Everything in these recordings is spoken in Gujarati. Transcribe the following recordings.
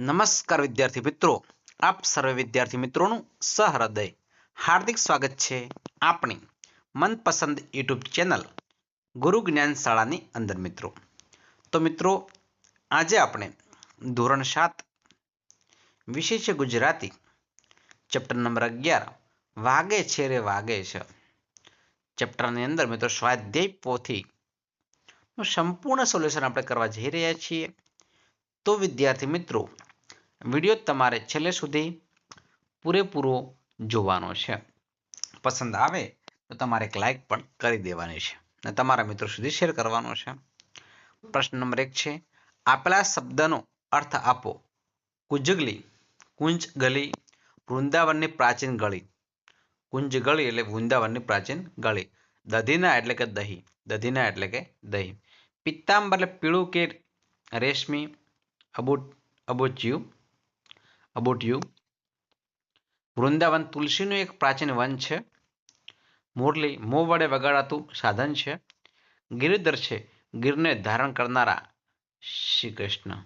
નમસ્કાર વિદ્યાર્થી મિત્રો, આપ સર્વે વિદ્યાર્થી મિત્રોનું સહૃદય, હાર્દિક સ્વાગત છે આપણી મનપસંદ યુટ્યુબ ચેનલ ગુરુ જ્ઞાન શાળાની અંદર મિત્રો. તો મિત્રો, આજે આપણે ધોરણ સાત વિશેષ ગુજરાતી. ચેપ્ટર નંબર અગિયાર, વાગે છે રે વાગે છે. ચેપ્ટરની અંદર મિત્રો સ્વાધ્યાય પોથી સંપૂર્ણ સોલ્યુશન આપણે કરવા જઈ રહ્યા છીએ. તો વિદ્યાર્થી મિત્રો વીડિયો તમારે છેલ્લે સુધી પૂરેપૂરો જોવાનો છે. પસંદ આવે તો તમારે એક લાઇક પણ કરી દેવાની છે અને તમારા મિત્રો સુધી શેર કરવાનો છે. પ્રશ્ન નંબર એક છે, આપેલા શબ્દનો અર્થ આપો. કુંજગલી કુંજ ગલી વૃંદાવનની પ્રાચીન ગળી. કુંજ ગળી એટલે વૃંદાવનની પ્રાચીન ગળી. દધીના એટલે કે દહીં, દધીના એટલે કે દહીં. પિત્તાંબર એટલે પીળું કે રેશમી, અબુ, અબોચ્યું અબોટ્યું વૃંદાવન તુલસીનું એક પ્રાચીન વન છે. મુરલી, મો વડે વગાડાતું સાધન છે. ગિરિધર છે, ગીરને ધારણ કરનારા શ્રી કૃષ્ણ.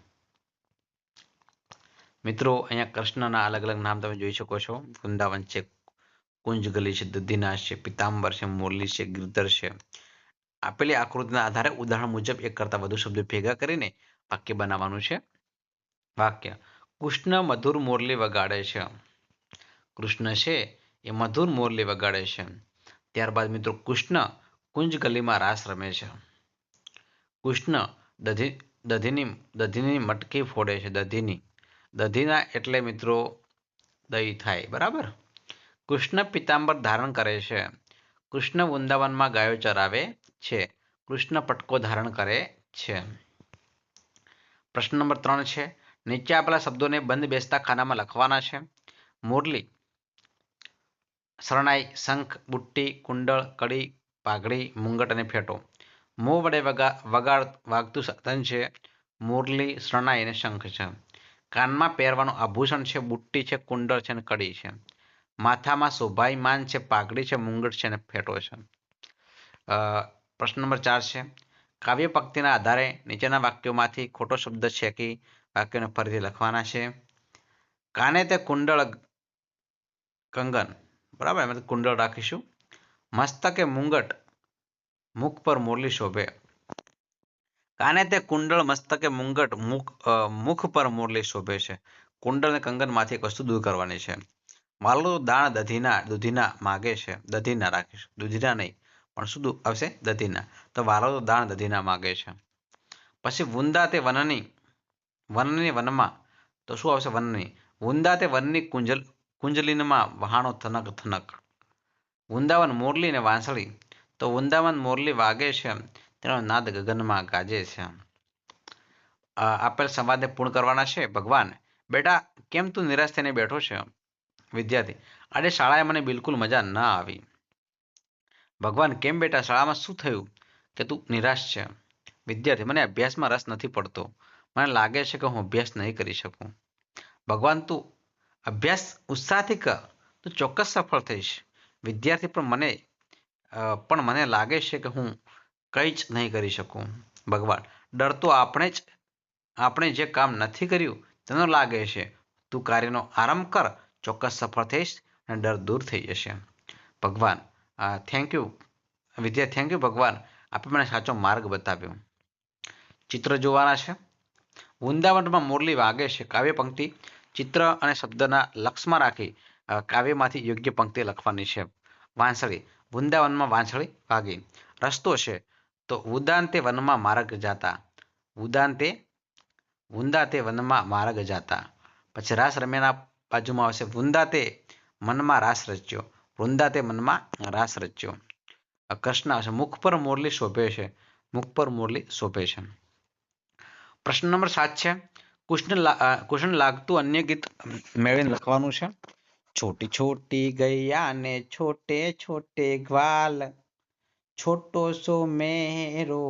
મિત્રો, અહીંયા કૃષ્ણના અલગ અલગ નામ તમે જોઈ શકો છો. વૃંદાવન છે કુંજ ગલી છે દધીનાશ છે, પિતાંબર છે, મુરલી છે, ગિરધર છે. આપેલી આકૃતિના આધારે ઉદાહરણ મુજબ એક કરતા વધુ શબ્દો ભેગા કરીને વાક્ય બનાવવાનું છે. વાક્ય કૃષ્ણ મધુર મોરલી વગાડે છે. કૃષ્ણ છે એ મધુર મોરલી વગાડે છે. ત્યારબાદ મિત્રો કૃષ્ણ કુંજ ગલીમાં રાસ રમે છે. કૃષ્ણ દધી, દધીની દધીની મટકી ફોડે છે, દધીની. દધીના એટલે મિત્રો દહીં થાય, બરાબર? કૃષ્ણ પિતાંબર ધારણ કરે છે. કૃષ્ણ વૃંદાવનમાં ગાયો ચરાવે છે. કૃષ્ણ પટકો ધારણ કરે છે. પ્રશ્ન નંબર ત્રણ છે નીચે આપેલા શબ્દોને બંધ બેસતા ખાનામાં લખવાના છે. મુરલી, શરણાઈ, શંખ, બુટ્ટી, કુંડળ, કડી, પાઘડી, મુંગટ અને ફેટો. મોં વડે વગા, વગાડ વાગતું સાધન છે. મુરલી, શરણાઈ અને શંખ છે. કાનમાં પહેરવાનું આભૂષણ છે, બુટ્ટી છે, કુંડળ છે અને કડી છે. માથામાં શોભાયમાન છે, પાઘડી છે, મુંગટ છે અને ફેટો છે. પ્રશ્ન નંબર ચાર છે. કાવ્ય પંક્તિના આધારે નીચેના વાક્યોમાંથી ખોટો શબ્દ છે કે વાક્યોને ફરીથી લખવાના છે. કાને તે કુંડળ કંગન? બરાબર, એમાં કુંડળ રાખીશું. મસ્તકે મુંગટ મુખ પર મોરલી શોભે. કાને તે કુંડળ મસ્તકે મુંગટ મુખ મુખ પર મોરલી શોભે છે. કુંડળ અને કંગનમાંથી એક વસ્તુ દૂર કરવાની છે. માલનું દાણ દધીના, દૂધીના માગે છે. દધીના રાખીશું. દૂધીના નહીં, પણ શું આવશે દધીના. તો વાલો દાણ દધીના માગે છે. પછી વૃંદા તે વનની વનની વનમાં. તો શું આવશે વનની? વૃંદા તે વનની કુંજલ, કુંજલીનમાં વહાણો થનક થનક. વૃંદાવન મોરલી ને વાંસળી. તો વૃંદાવન મોરલી વાગે છે, તેનો નાદ ગગનમાં ગાજે છે. આપેલ સંવાદને પૂર્ણ કરવાના છે. ભગવાન, બેટા, કેમ તું નિરાશ થઈને બેઠો છે? વિદ્યાર્થી, આજે શાળાએ મને બિલકુલ મજા ન આવી. ભગવાન, કેમ બેટા? શાળામાં શું થયું કે તું નિરાશ છે? વિદ્યાર્થી, મને અભ્યાસમાં રસ નથી પડતો. મને લાગે છે કે હું અભ્યાસ નહીં કરી શકું. ભગવાન, તું અભ્યાસ ઉત્સાહથી કર. તું ચોક્કસ સફળ થઈશ. વિદ્યાર્થી, પણ મને પણ મને લાગે છે કે હું કંઈ જ નહીં કરી શકું. ભગવાન, ડર તો આપણે જ, આપણે જે કામ નથી કર્યું, તેનો લાગે છે. તું કાર્યનો આરંભ કર. ચોક્કસ સફળ થઈશ અને ડર દૂર થઈ જશે. ભગવાન thank you Vidya thank you ભગવાન, આપે મને સાચો માર્ગ બતાવ્યો. ચિત્ર જોવાના છે? વૃંદાવનમાં મુરલી વાગે છે. કાવ્ય પંક્તિ ચિત્ર અને શબ્દના લક્ષમાં રાખી કાવ્યમાંથી યોગ્ય પંક્તિ લખવાની છે. વાંસળી, વૃંદાવનમાં વાંસળી વાગી. રસ્તો છે, તો ઉદાંતે વનમાં માર્ગ જાતા. ઉદાંતે વૃંદાતે વનમાં માર્ગ જાતા. પછી રાસ રમ્યાના બાજુમાં આવશે. વૃંદાતે મનમાં રાસ રચ્યો. વૃંદાતે મનમાં રાસ રચ્યો. કૃષ્ણ આવશે. મુખ પર મોરલી શોભે છે. મુખ પર મોરલી શોભે છે. પ્રશ્ન નંબર સાત છે. કૃષ્ણ કૃષ્ણ લાગતું અન્ય ગીત મેળવીને લખવાનું છે. છોટી છોટી ગયા ને છોટે છોટે ગ્વાલ, છોટો સો મેરો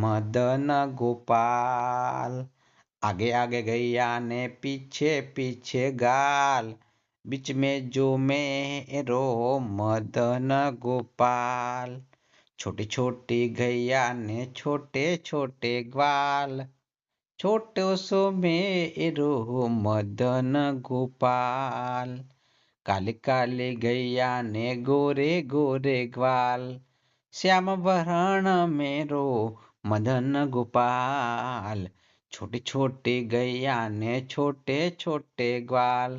મદન ગોપાલ. આગે આગે ગયા ને પીછે પીછે ગાલ, બીચ મેં જો મેરો મદન ગોપાલ. છોટી છોટી ગયા ને છોટે છોટે ગ્વાલ છોટો સોમેરો મદન ગોપાલ કાલે કાલે ગયા ને ગોરે ગોરે ગ્વાલ શ્યામ વરણ મેરો મદન ગોપાલ છોટે છોટે ગયા ને છોટે છોટે ગ્વાલ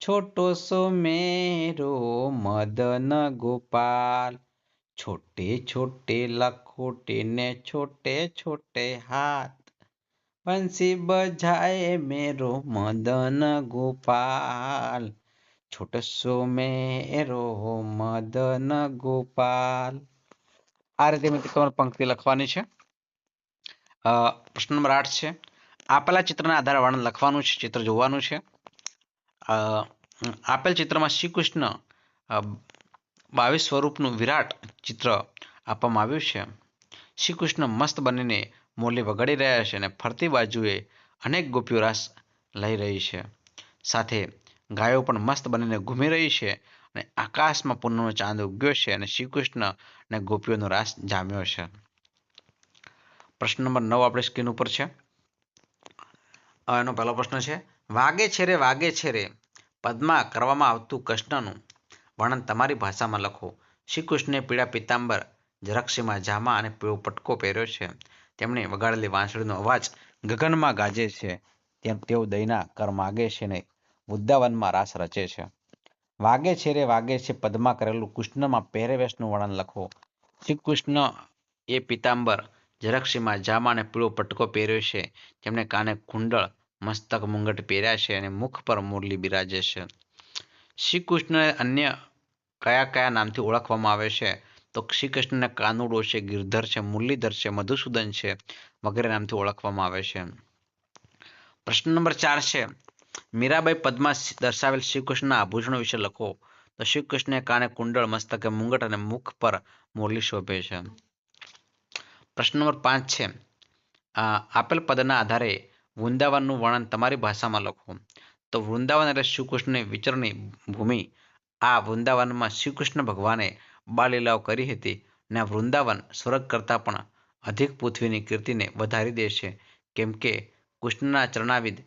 છોટો સોમેરો મદન ગોપાલ છોટે છોટે લખોટે ને છોટે છોટે હાથ બંસી બજાય મેરો મદન ગોપાલ. છોટસો મેરો મદન ગોપાલ. આ રીતે મિત્રો તમારે પંક્તિ લખવાની છે. પ્રશ્ન નંબર આઠ છે. આપેલા ચિત્રના આધારે વર્ણન લખવાનું છે, ચિત્ર જોવાનું છે. આપેલ ચિત્રમાં શ્રી કૃષ્ણ બાવીસ સ્વરૂપનું વિરાટ ચિત્ર આપવામાં આવ્યું છે. શ્રી કૃષ્ણ મસ્ત બનીને મોરલી વગાડી રહ્યા છે અને ફરતી બાજુએ અનેક ગોપીઓ રાસ લઈ રહી છે. સાથે ગાયો પણ મસ્ત બનીને ઘૂમી રહી છે અને આકાશમાં પૂર્ણનો ચાંદ ઉગ્યો છે અને શ્રીકૃષ્ણ અને ગોપીઓનો રાસ જામ્યો છે. પ્રશ્ન નંબર નવ આપણે સ્ક્રીન ઉપર છે. એનો પહેલો પ્રશ્ન છે, વાગે છે રે, વાગે છે રે? પદમાં કરવામાં આવતું કૃષ્ણનું વર્ણન તમારી ભાષામાં લખો. શ્રી કૃષ્ણે પીળા પિતાંબર જરાક્ષીમાં જામા અને પીળો પટકો પહેર્યો છે. તેમણે વગાડેલી વાંસળીનો અવાજ ગગનમાં ગાજે છે. તેમ તેઓ દયના કર માગે છે ને વૃદ્ધાવનમાં રાસ રચે છે. વાગે છે રે વાગે છે પદમાં કરેલું કૃષ્ણમાં પહેરેવેશનું વર્ણન લખો. શ્રી કૃષ્ણ એ પિતાંબર જરાક્ષીમાં જામા અને પીળો પટકો પહેર્યો છે. તેમણે કાને કુંડળ, મસ્તક, મુંગટ પહેર્યા છે અને મુખ પર મુરલી બિરાજે છે. શ્રી કૃષ્ણને અન્ય કયા કયા નામથી ઓળખવામાં આવે છે? તો શ્રી કાનુડો છે, ગિરધર છે, મુરલીધર છે, મધુસૂદન છે, વગેરે નામથી ઓળખવામાં આવે છે. પ્રશ્ન નંબર ચાર છે, મીરાબાઈ પદમાં દર્શાવેલ શ્રી આભૂષણો વિશે લખો. તો શ્રી કાને કુંડળ, મસ્તકે, મુંગટ અને મુખ પર મુરલી શોભે છે. પ્રશ્ન નંબર પાંચ છે આપેલ પદના આધારે વૃંદાવનનું વર્ણન તમારી ભાષામાં લખો. તો વૃંદાવન એટલે શ્રીકૃષ્ણની વિચરણની ભૂમિ. આ વૃંદાવનમાં શ્રીકૃષ્ણ ભગવાને બાળલીલાઓ કરી હતી ને વૃંદાવન સ્વર્ગ કરતાં પણ અધિક પૃથ્વીની કીર્તિને વધારી દે કેમ કે કૃષ્ણના ચરણાવિદ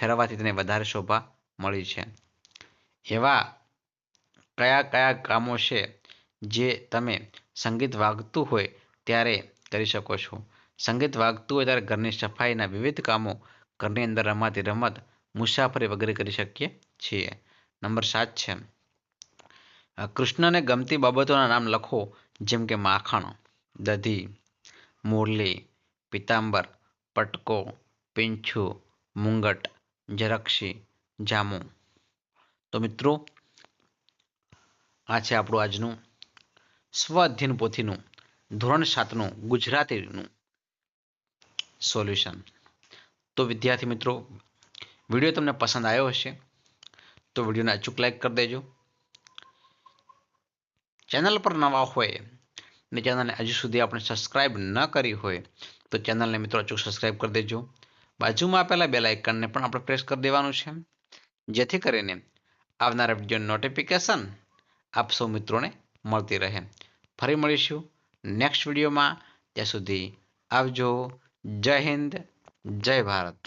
ફેરવવાથી તેને વધારે શોભા મળી છે. એવા કયા કયા કામો છે જે તમે સંગીત વાગતું હોય ત્યારે કરી શકો છો? સંગીત વાગતું હોય ત્યારે ઘરની સફાઈના વિવિધ કામો ઘરની અંદર રમાતી રમત, મુસાફરી વગેરે કરી શકીએ છીએ. નંબર સાત છે. કૃષ્ણને ગમતી બાબતોના નામ લખો, જેમ કે માખણ, દધી, મુરલી પિતાંબર પટકો, પીંછું, મુંગટ જરક્ષી જામુ તો મિત્રો, આ છે આપણું આજનું સ્વ અધ્યયન પોથીનું, ધોરણ સાતનું, ગુજરાતીનું સોલ્યુશન. તો વિદ્યાર્થી મિત્રો, વીડિયો તમને પસંદ આવ્યો હશે, તો વિડીયોને અચૂક લાઈક કરી દેજો. ચેનલ પર નવા હોય ને ચેનલને હજુ સુધી આપણે સબસ્ક્રાઈબ ન કરી હોય, તો ચેનલને મિત્રો અચૂક સબસ્ક્રાઈબ કરી દેજો. બાજુમાં આપેલા બે લાઇકનને પણ આપણે પ્રેસ કરી દેવાનું છે. જેથી કરીને આવનારા વીડિયો નોટિફિકેશન આપ સૌ મિત્રોને મળતી રહે. ફરી મળીશું નેક્સ્ટ વિડીયોમાં ત્યાં સુધી આવજો. જય હિન્દ, જય ભારત.